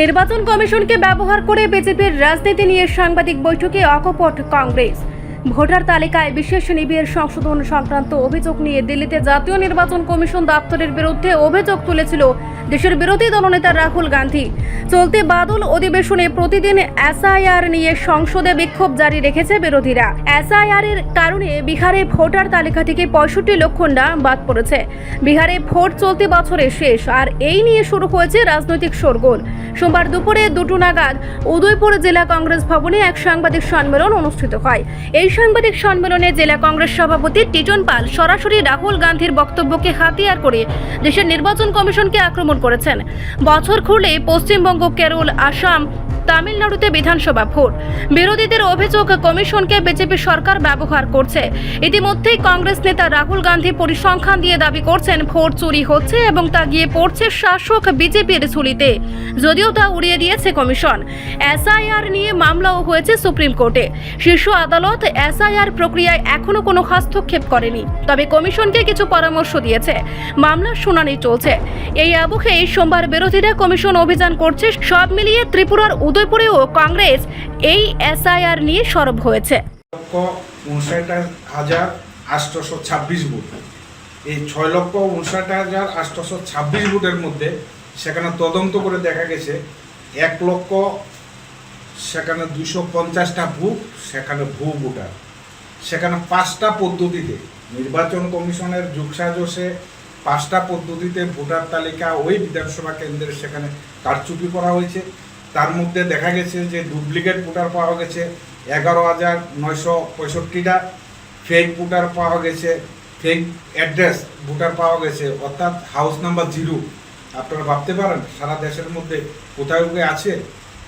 নির্বাচন কমিশনকে ব্যবহার করে বিজেপির রাজনীতি নিয়ে সাংবাদিক বৈঠকে অকপট কংগ্রেস। ভোটার তালিকায় বিশেষ নিবিড় সংশোধন সংক্রান্ত অভিযোগ নিয়ে দিল্লিতে জাতীয় নির্বাচন কমিশন দপ্তরের বিরুদ্ধে অভিযোগ তুলেছিল দেশের বিরোধী দলনেতা রাহুল গান্ধী। চলতি বাদল অধিবেশনে প্রতিদিন এসআইআর নিয়ে সংসদে বিক্ষোভ জারি রেখেছে বিরোধীরা। এসআইআর এর কারণে বিহারে ভোটার তালিকা থেকে পঁয়ষট্টি লক্ষ নাম বাদ পড়েছে। বিহারে ভোট চলতি বছরের শেষ, আর এই নিয়ে শুরু হয়েছে রাজনৈতিক শোরগোল। সোমবার দুপুরে দুটো নাগাদ উদয়পুর জেলা কংগ্রেস ভবনে এক সাংবাদিক সম্মেলন অনুষ্ঠিত হয়। এই সাংবাদিক সম্মেলনে জেলা কংগ্রেস সভাপতি টিটন পাল সরাসরি রাহুল গান্ধীর বক্তব্যকে হাতিয়ার করে দেশের নির্বাচন কমিশনকে আক্রমণ করেছেন। বছর খুলে পশ্চিমবঙ্গ কেরল, আসাম তামিলনাড়ুতে বিধানসভা ভোট। বিরোধীদের অভিযোগ, কমিশনকে বিজেপি সরকার ব্যবহার করছে। ইতিমধ্যেই কংগ্রেস নেতা রাহুল গান্ধী পরিসংখ্যান দিয়ে দাবি করছেন, ভোট চুরি হচ্ছে এবং তা গিয়ে পড়ছে শাসক বিজেপির ঝুলিতে। যদিও তা উড়িয়ে দিয়েছে কমিশন। এসআইআর নিয়ে মামলাও হয়েছে সুপ্রিম কোর্টে। শীর্ষ আদালত এসআইআর প্রক্রিয়ায় এখনও কোনো হস্তক্ষেপ করেনি। তবে কমিশনকে কিছু পরামর্শ দিয়েছে। মামলার শুনানি চলছে। এই আবহে সোমবার বিরোধীরা কমিশন অভিযান করছে। সব মিলিয়ে ত্রিপুরার উদয়পুরেও কংগ্রেস এই এসআইআর নিয়ে সরব হয়েছে। এই ছয় লক্ষ উনষাট হাজার আটশোশো ছাব্বিশ বুথের মধ্যে সেখানে তদন্ত করে দেখা গেছে, এক লক্ষ সেখানে দুশো পঞ্চাশটা বুথ সেখানে ভূ ভোটার। সেখানে পাঁচটা পদ্ধতিতে নির্বাচন কমিশনের যুগসাজসে পাঁচটা পদ্ধতিতে ভোটার তালিকা ওই বিধানসভা কেন্দ্রের সেখানে কারচুপি করা হয়েছে। তার মধ্যে দেখা গেছে যে ডুপ্লিকেট ভোটার পাওয়া গেছে এগারো হাজার নয়শো পঁয়ষট্টিটা ফেক ভোটার পাওয়া গেছে ফেক অ্যাড্রেস ভোটার পাওয়া গেছে, অর্থাৎ হাউস নাম্বার জিরো আপনারা ভাবতে পারেন, সারা দেশের মধ্যে কোথায় কোথায় আছে?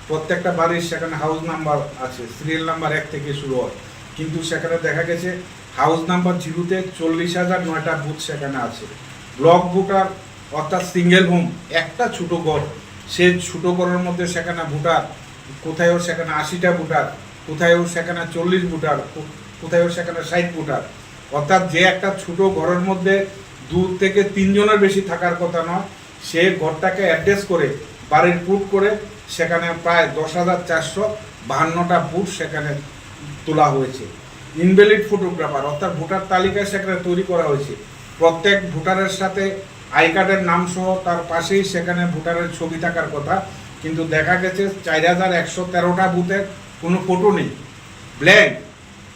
প্রত্যেকটা বাড়ির সেখানে হাউস নাম্বার আছে সিরিয়াল নাম্বার এক থেকে শুরু হয়। কিন্তু সেখানে দেখা গেছে হাউস নাম্বার জিরোতে চল্লিশ হাজার নয়টা বুথ সেখানে আছে। ব্লক ভোটার, অর্থাৎ সিঙ্গেল হোম একটা ছোটো ঘর। সে ছোট ঘরের মধ্যে সেখানে ভোটার কোথায়ও সেখানে আশিটা ভোটার, কোথায় কোথায়ও সেখানে চল্লিশ ভোটার, কো- কোথায়ও সেখানে ষাট ভোটার। অর্থাৎ যে একটা ছোট ঘরের মধ্যে দু থেকে তিনজনের বেশি থাকার কথা নয়, সে ঘরটাকে অ্যাড্রেস করে, বাড়ির পুট করে, সেখানে প্রায় দশ হাজার চারশো বাহান্নটা বুট সেখানে তোলা হয়েছে। ইনভ্যালিড ফটোগ্রাফার, অর্থাৎ ভোটার তালিকা সেখানে তৈরি করা হয়েছে। প্রত্যেক ভোটারের সাথে আই কার্ডের নাম সহ তার পাশেই সেখানে ভোটারের ছবি থাকার কথা, কিন্তু দেখা গেছে চার হাজার একশো তেরোটা বুথের কোনো ফটো নেই। ব্ল্যাঙ্ক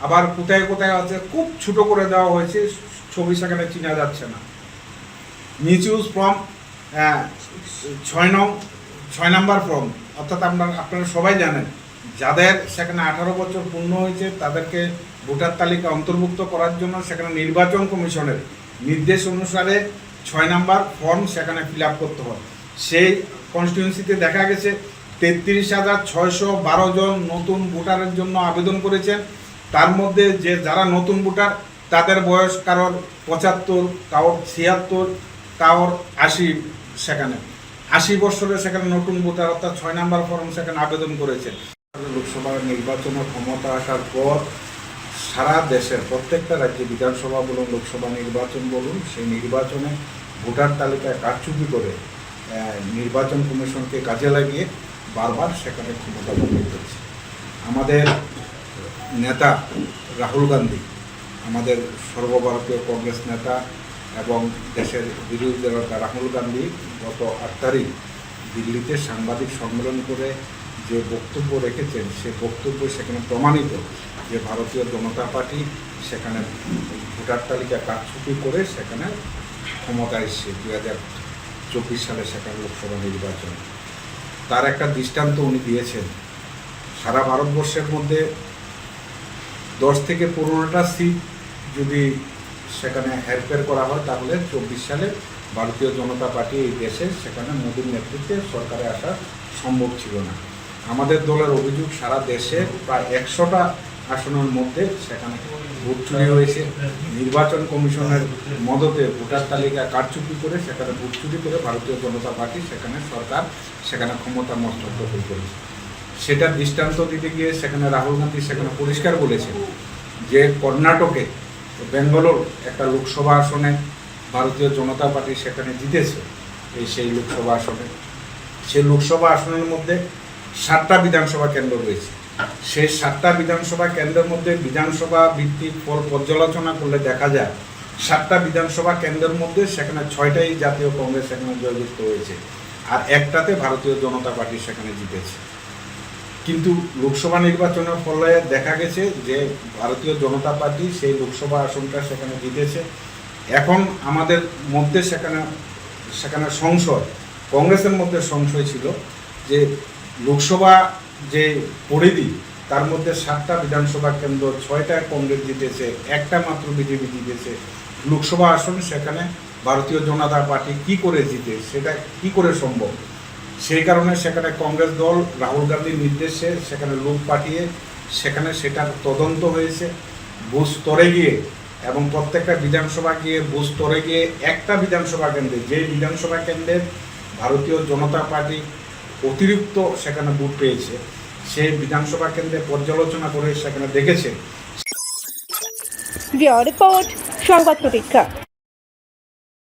আবার কোথায় কোথায় আছে, খুব ছোট করে দেওয়া হয়েছে, ছবি সেখানে চেনা যাচ্ছে না। মিসইউজ ফর্ম ছয় নং, ছয় নম্বর ফর্ম অর্থাৎ আপনার, আপনারা সবাই জানেন, যাদের সেখানে আঠারো বছর পূর্ণ হয়েছে, তাদেরকে ভোটার তালিকা অন্তর্ভুক্ত করার জন্য সেখানে নির্বাচন কমিশনের নির্দেশ অনুসারে ছয় নাম্বার ফর্ম সেখানে ফিল করতে হয় সেই কনস্টিটিউন্সিতে দেখা গেছে, তেত্রিশ হাজার ছয়শো বারো জন নতুন ভোটারের জন্য আবেদন করেছেন। তার মধ্যে যে যারা নতুন ভোটার, তাদের বয়স কারোর পঁচাত্তর, কারোর ছিয়াত্তর, কারোর আশি সেখানে। আশি বছরে সেখানে নতুন ভোটার, অর্থাৎ ছয় নাম্বার ফর্ম সেখানে আবেদন করেছেন লোকসভা নির্বাচনের ক্ষমতা আসার পর সারা দেশের প্রত্যেকটা রাজ্যে বিধানসভা বলুন, লোকসভা নির্বাচন বলুন, সেই নির্বাচনে ভোটার তালিকায় কারচুপি করে নির্বাচন কমিশনকে কাজে লাগিয়ে বারবার সেখানে ক্ষমতা দখল করছে। আমাদের নেতা রাহুল গান্ধী, আমাদের সর্বভারতীয় কংগ্রেস নেতা এবং দেশের বিরোধী দলনেতা রাহুল গান্ধী গত আট তারিখ দিল্লিতে সাংবাদিক সম্মেলন করে যে বক্তব্য রেখেছেন সে বক্তব্য সেখানে প্রমাণিত। যে ভারতীয় জনতা পার্টি সেখানে ভোটার তালিকা কারচুপি করে সেখানে ক্ষমতায় এসছে। দু হাজার চব্বিশ সালে সেখানে লোকসভা নির্বাচন। তার একটা দৃষ্টান্ত উনি দিয়েছেন। সারা ভারতবর্ষের মধ্যে দশ থেকে পনেরোটা সিট যদি সেখানে হেরফের করা হয়, তাহলে চব্বিশ সালে ভারতীয় জনতা পার্টি এই দেশে সেখানে মোদীর নেতৃত্বে সরকারে আসা সম্ভব ছিল না। আমাদের দলের অভিযোগ, সারা দেশে প্রায় একশোটা আসনের মধ্যে সেখানে ভোট চুরি হয়েছে। নির্বাচন কমিশনের মদতে ভোটার তালিকা কারচুপি করে সেখানে ভোট চুরি করে ভারতীয় জনতা পার্টি সেখানে সরকার সেখানে ক্ষমতা দখল করেছে সেটা দৃষ্টান্ত দিতে গিয়ে সেখানে রাহুল গান্ধী সেখানে পরিষ্কার বলেছেন যে কর্ণাটকে বেঙ্গালোর একটা লোকসভা আসনে ভারতীয় জনতা পার্টি সেখানে জিতেছে এই সেই লোকসভা আসনে। সেই লোকসভা আসনের মধ্যে সাতটা বিধানসভা কেন্দ্র রয়েছে। সেই সাতটা বিধানসভা কেন্দ্রের মধ্যে বিধানসভা ভিত্তিক ফল পর্যালোচনা করলে দেখা যায়, সাতটা বিধানসভা কেন্দ্রের মধ্যে সেখানে ছয়টাই জাতীয় কংগ্রেস সেখানে জয়যুক্ত হয়েছে আর একটাতে ভারতীয় জনতা পার্টি সেখানে জিতেছে। কিন্তু লোকসভা নির্বাচনের ফলে দেখা গেছে যে ভারতীয় জনতা পার্টি সেই লোকসভা আসনটা সেখানে জিতেছে। এখন আমাদের মধ্যে সেখানে সেখানে সংশয়, কংগ্রেসের মধ্যে সংশয় ছিল যে লোকসভা যে পরিধি, তার মধ্যে সাতটা বিধানসভা কেন্দ্র, ছয়টা কংগ্রেস জিতেছে, একটা মাত্র বিজেপি জিতেছে। লোকসভা আসন, সেখানে ভারতীয় জনতা পার্টি কি করে জিতে, সেটা কি করে সম্ভব? সেই কারণে সেখানে কংগ্রেস দল, রাহুল গান্ধীর নির্দেশে সেখানে লোক পাঠিয়ে সেখানে সেটার তদন্ত হয়েছে। বুথ গিয়ে এবং প্রত্যেকটা বিধানসভা গিয়ে বুথ গিয়ে একটা বিধানসভা কেন্দ্রে যে বিধানসভা কেন্দ্রে ভারতীয় জনতা পার্টি অতিরিক্ত সেখানে ভোট পেয়েছে সে বিধানসভা কেন্দ্রে পর্যালোচনা করে সেখানে দেখেছে। রিপোর্ট সংবাদ প্রতীক্ষা।